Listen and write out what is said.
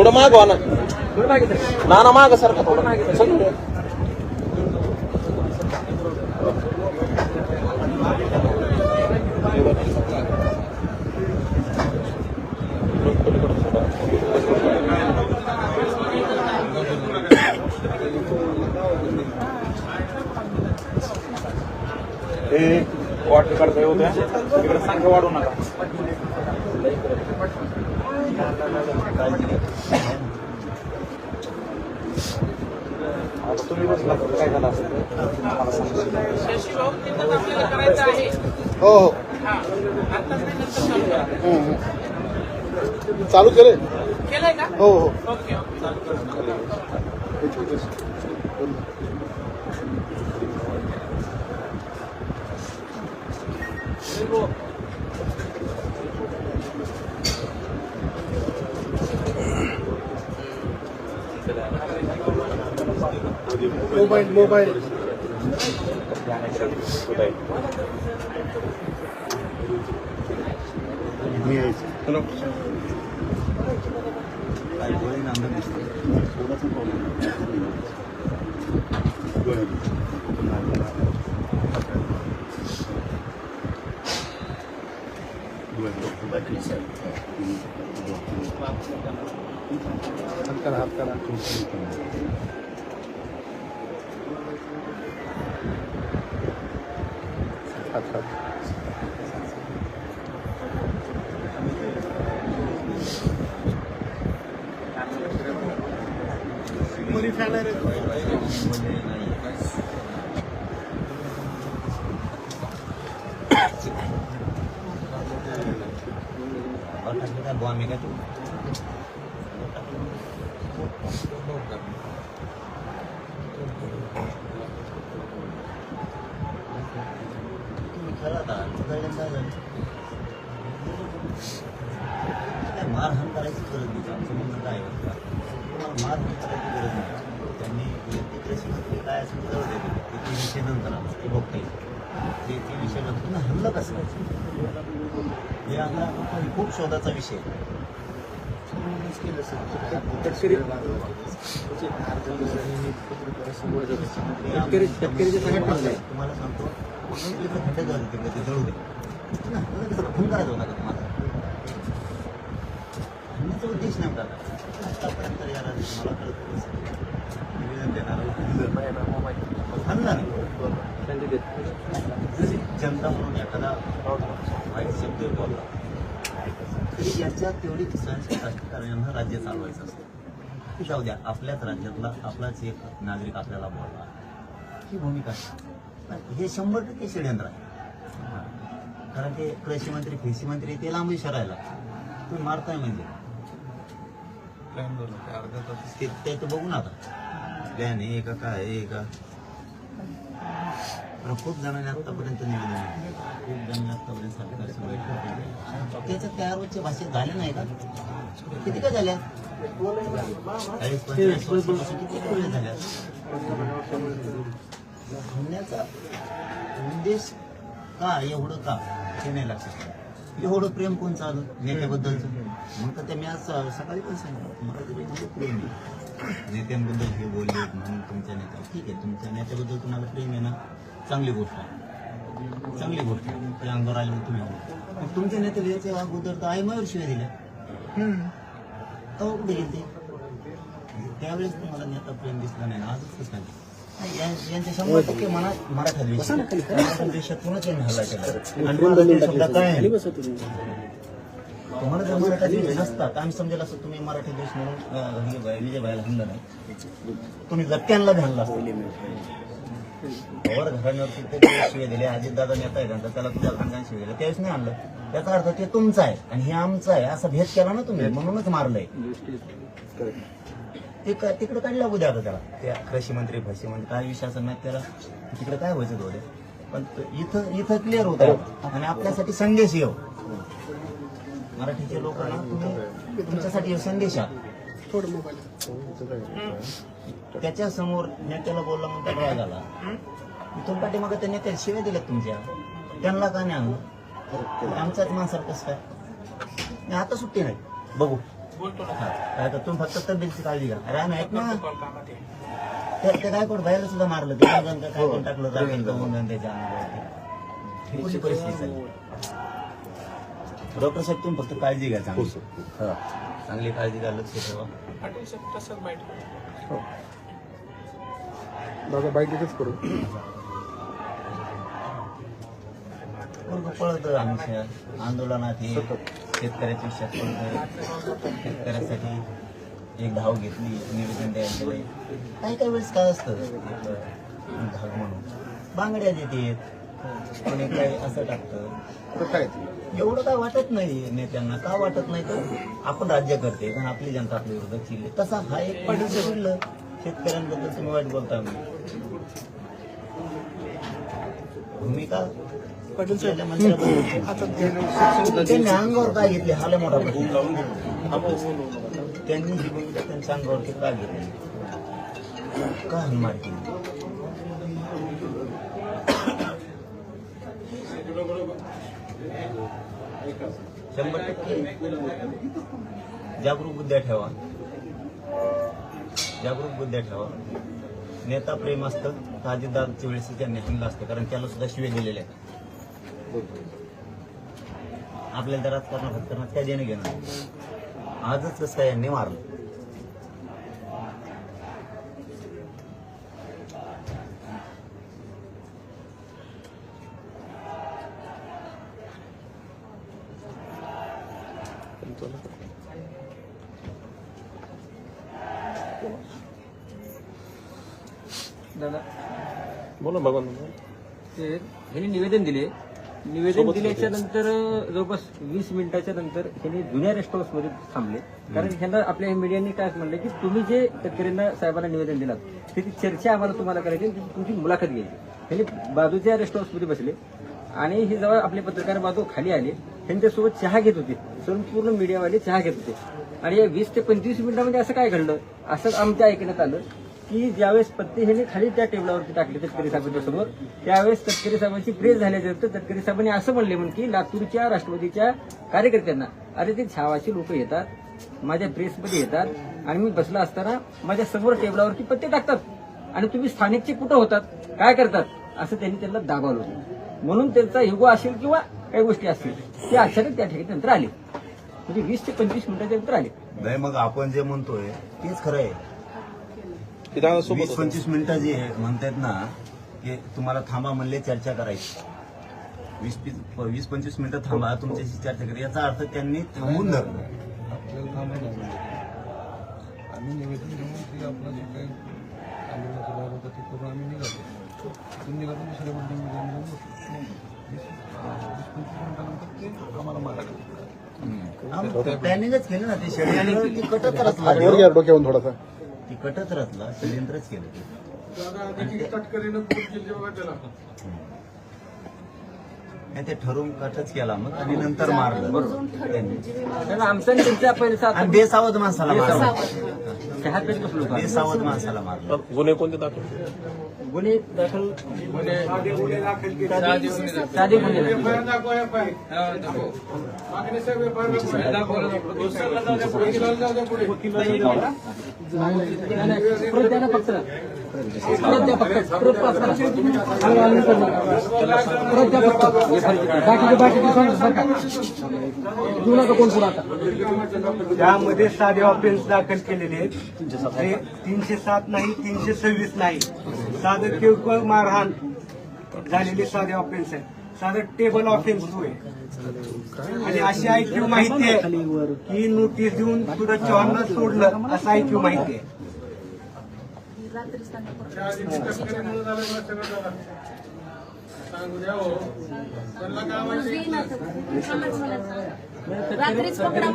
थोडं माग ना. ना ना माग सारखं थोडं? सगळं. हे वाटलं काढता होत्या तिकडे संख्या वाढवू नका. आता तुम्ही बसला काय झालं असेल मला सांगा. हो हो. चालू केले हो हो मोबाईल मोबाईल मी यायचं हात करा हात करा हात हात मरी फॅन आहे रे मारहाण करायची गरज नाही आमचं म्हणणं काय तुम्हाला मारहाण करायची गरज नाही त्यांनी वैयक्तिक रेसिपी काय असेल तर जाऊ दे. ते विषय नंतर आला ते बघता येईल ते ते विषय नंतर पुन्हा हल्ला कसं हे आम्हाला खूप शोधाचा विषय तुम्हाला सांगतो झाले जळू दे पुन्हा हल्ला कसं खून करायचा होता का तुम्हाला हल्ल्याचा उद्देश आतापर्यंत मला कळत निवेदन देणार जरी जनता म्हणून एखादा वाईट शब्द बोलला तरी याच्यात तेवढी राज्य चालवायचं असतं जाऊ द्या आपल्याच राज्यातला आपलाच एक नागरिक आपल्याला बोलला ही भूमिका. पण हे शंभर टक्के षडयंत्र आहे. कारण ते कृषी मंत्री कृषी मंत्री ते लांब विचारायला तुम्ही मारताय म्हणजे. ते तर बघू ना आता. प्लॅन आहे का काय आहे का? पण खूप जणांनी आतापर्यंत निवेदन. खूप जणांनी आतापर्यंत केली. त्याच्यात त्या रोजच्या भाषेत झाले नाही का? किती का झाल्या? चाळीस वर्षापासून किती झाल्या? म्हणण्याचा उद्देश का एवढं का हे नाही लक्षात एवढं प्रेम कोण चालू? नेत्याबद्दलचं. मग तर ते मी आज स- सकाळी पण सांगितलं. मला एवढं प्रेम आहे. नेत्यांबद्दल हे बोलले म्हणून तुमच्या नेत्या ठीक आहे तुमच्या नेत्याबद्दल तुम्हाला प्रेम आहे ना? चांगली गोष्ट आहे. चांगली गोष्ट आहे. ते अंगावर आले तुम्ही. मग तुमच्या नेत्याला याच्या अगोदर तर आई मयूर शिवाय दिल्या. तो कुठे गेले त्यावेळेस तुम्हाला नेता प्रेम दिसला नाही. ना आजच कसं नाही नाही, या- यांच्या शंभर टक्के मनात मराठा द्वेष. मराठा द्वेषातूनच यांनी हल्ला केला? आणि मराठा शब्द काय आहे? तुम्हाला जर मराठा द्वेष नसता तर आम्ही समजेल असं तुम्ही मराठी द्वेष म्हणून विजय भाईला हल्ला नाही. तुम्ही बी हल्ला पवार घराण्यावरती ते शिवे दिले अजित दादा नेता आहे त्यांचा त्याला तुझ्या घराण्याने शिवे दिले. त्यावेळेस नाही आणलं. त्याचा अर्थ ते तुमचं आहे आणि हे आमचं आहे असा भेद केला ना तुम्ही म्हणूनच मारलंय. ते का तिकडे काढला उद्या आता त्याला? त्या कृषी मंत्री फशी मंत्री काय विषय असं नाही त्याला? तिकडे काय व्हायचं तो उद्या पण इथं इथं क्लिअर होत. आहे आणि आपल्यासाठी संदेश येऊ मराठीचे लोक ना तुम्ही तुमच्यासाठी हे संदेश आहे थोडं मोबाईल. त्याच्यासमोर नेत्याला बोलला म्हणून त्याला राग आला इथून पाठीमागे त्या नेत्याला शिव्या दिल्यात तुमच्या. त्यांना का नाही आणलं? आमच्याच माणसाला कसं काय? नाही, आता सुट्टी नाही. बघू. हा. काय तर तुम्ही फक्त तब्येतीची काळजी घ्या. अरे आम्ही ऐक ना. त्या काय कोण बाहेर सुद्धा मारलं. ते काय कोण टाकलं करून त्याच्या अंगावरती. ही कुठली परिस्थिती चालली डॉक्टर साहेब तुम्ही फक्त काळजी घ्या चांगली. हा. चांगली काळजी घ्या लक्ष ठेवा. दादा बाईक इथेच करू. पोरगं पळत आमच्या आंदोलनात हे. शेतकऱ्याचे पळत शेतकऱ्यासाठी एक धाव घेतली निवेदन द्यायला काही काही वेळेस काय असतं धाव म्हणून. बांगड्या देतात कोणी काही असं टाकतं. एवढं काय वाटत नाही नेत्यांना. का वाटत नाही? तर आपण राज्य करते पण आपली जनता आपल्या विरोधात चिरली तसा हा एक पाठीचं शेतकऱ्यांबद्दल तुम्ही वाईट बोलता भूमिका कुठल्या मंत्र्याबद्दल त्यांनी अंगावर काय घेतले हा लय मोठा प्रश्न त्यांनी ही भूमिका त्यांच्या अंगावरती का घेतली. का हनमार केली शंभर टक्के जागरूक बुद्ध्या ठेवा. जागरूक बुद्ध्या ठेवा. नेता प्रेम असतं ताजीदारच्या वेळेस त्यांनी हल्ला असतं कारण त्याला सुद्धा शिवे दिलेले आहेत. आपल्याला त्या राजकारणात राजकारणात काय देणं घेणार आजच कसं काय यांनी मारलं. दादा. बोला भगवान. ते ह्यांनी निवेदन दिले. निवेदन दिल्याच्या नंतर जवळपास वीस मिनिटाच्या नंतर ह्यांनी जुन्या रेस्ट हाऊसमध्ये थांबले. कारण ह्यांना आपल्या मीडियाने काय म्हणलं की तुम्ही जे तक्रारींना साहेबांना निवेदन दिलात त्याची चर्चा आम्हाला तुम्हाला करायची तुमची मुलाखत घ्यायची. ह्यांनी बाजूच्या रेस्ट हाऊसमध्ये बसले आणि हे जेव्हा आपले पत्रकार बाजू खाली आले त्यांच्यासोबत चहा घेत होते. संपूर्ण मीडियावाले चहा घेत होते. आणि या वीस ते पंचवीस मिनिटामध्ये असं काय घडलं? असं आमच्या ऐकण्यात आलं. की ज्यावेळेस पत्ते ह्याने खाली त्या टेबलावरती टाकली तटकरी साहेबांच्या समोर त्यावेळेस तटकरी साहेबांची प्रेस झाल्यानंतर तटकरी साहेबांनी असं म्हणले म्हण की लातूरच्या राष्ट्रवादीच्या कार्यकर्त्यांना अरे ते छावाची लोक येतात माझ्या प्रेसमध्ये येतात आणि मी बसला असताना माझ्यासमोर टेबलावरती पत्ते टाकतात आणि तुम्ही स्थानिकचे कुठं होतात काय करतात असं त्यांनी त्यांना दाबावलं होतं. म्हणून त्यांचा युगो असेल किंवा काही गोष्टी असतील ते अचानक त्या ठिकाणी नंतर आले. म्हणजे वीस ते पंचवीस मिनिटाच्या नंतर आले. नाही मग आपण जे म्हणतोय तेच खरं आहे. ते दादा वीस पंचवीस मिनिटं जे म्हणतायत ना की तुम्हाला थांबा म्हणले चर्चा करायची. वीस वीस पंचवीस मिनिटं थांबा तुमच्याशी चर्चा करा याचा अर्थ त्यांनी थांबून धरलं. आपल्याला थांबायला लागलं. आम्ही निवेदन देऊन ते आपला जे काही आंदोलनाचा भाग होता ते करून आम्ही निघालो. तिथून निघालो दुसऱ्या बिल्डिंगमध्ये आम्ही जाऊन बसलो. वीस वीस पंचवीस मिनिटानंतर ते आम्हाला मारायला प्लॅनिंगच केलं ना ते षडयंत्र ती कटच रचला वर घ्या डोक्यावरून थोडासा. कटच रचला षडयंत्रच केलं ते. नाही ते ठरवून कटच केला मग आणि नंतर मारलं. त्यांनी. आमचा पैसा बेसावध माणसाला मारलं. बेसावध माणसाला मारलं. गुन्हे कोणते दाखल गुन्हे दाखल साधे गुन्हे दाखल. नाही, नाही. परत द्या ना फक्त परत द्या फक्त परत पाच करा. हलवा, हलवी करू नका. परत द्या फक्त फरक आहे. बाकीचे बाकीचे सांग बरं का देऊ नका कोण पुढं आता. त्यामध्ये साधे ऑफेन्स दाखल केलेले आहेत. तीनशे सात नाही तीनशे सव्वीस नाही. साधं किरकोळ मारहाण झालेली साधे ऑफेन्स आहे साधं टेबल ऑफेन्स आहे. आणि अशी ऐक्यू माहिती आहे की नोटीस देऊन तुझं चव्हाणला सोडलं असं ऐक्यू माहिती आहे. रात्रीच पकडा